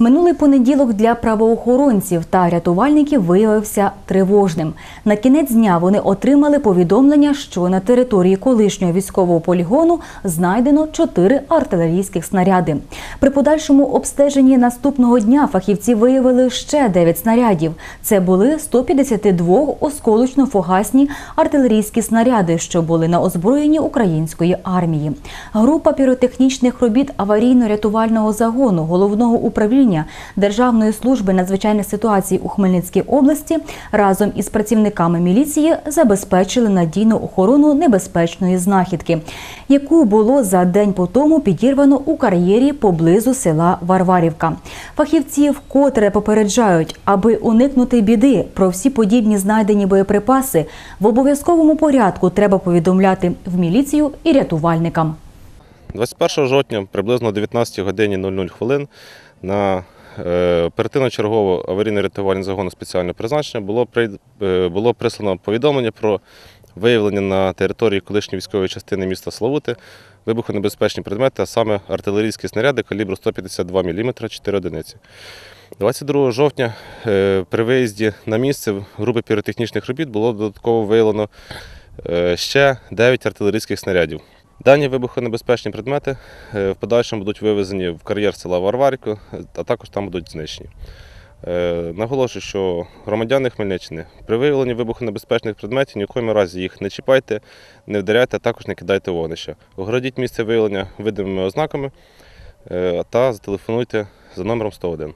Минулий понеділок для правоохоронців та рятувальників виявився тривожним. На кінець дня вони отримали повідомлення, що на території колишнього військового полігону знайдено чотири артилерійських снаряди. При подальшому обстеженні наступного дня фахівці виявили ще 9 снарядів. Це були 152 осколочно-фугасні артилерійські снаряди, що були на озброєнні української армії. Група піротехнічних робіт аварійно-рятувального загону головного управління Державної служби надзвичайних ситуацій у Хмельницькій області разом із працівниками міліції забезпечили надійну охорону небезпечної знахідки, яку було за день по тому підірвано у кар'єрі поблизу села Варварівка. Фахівці вкотре попереджають, аби уникнути біди про всі подібні знайдені боєприпаси в обов'язковому порядку треба повідомляти в міліцію і рятувальникам. 21 жовтня приблизно о 19 годині 00 хвилин на е, оперативно-чергово аварійно-рятувальний загону спеціального призначення було, е, було прислано повідомлення про виявлення на території колишньої військової частини міста Славути вибухонебезпечні предмети, а саме артилерійські снаряди калібру 152 мм 4 одиниці. 22 жовтня е, при виїзді на місце групи піротехнічних робіт було додатково виявлено ще 9 артилерійських снарядів. Дані вибухонебезпечні предмети е, в подальшому будуть вивезені в кар'єр села Варварівка, а також там будуть знищені. Е, Наголошую, що громадяни Хмельниччини при виявленні вибухонебезпечних предметів ні в якому разі їх не чіпайте, не вдаряйте, а також не кидайте в вогнище. Огородіть місце виявлення видимими ознаками е, та зателефонуйте за номером 101.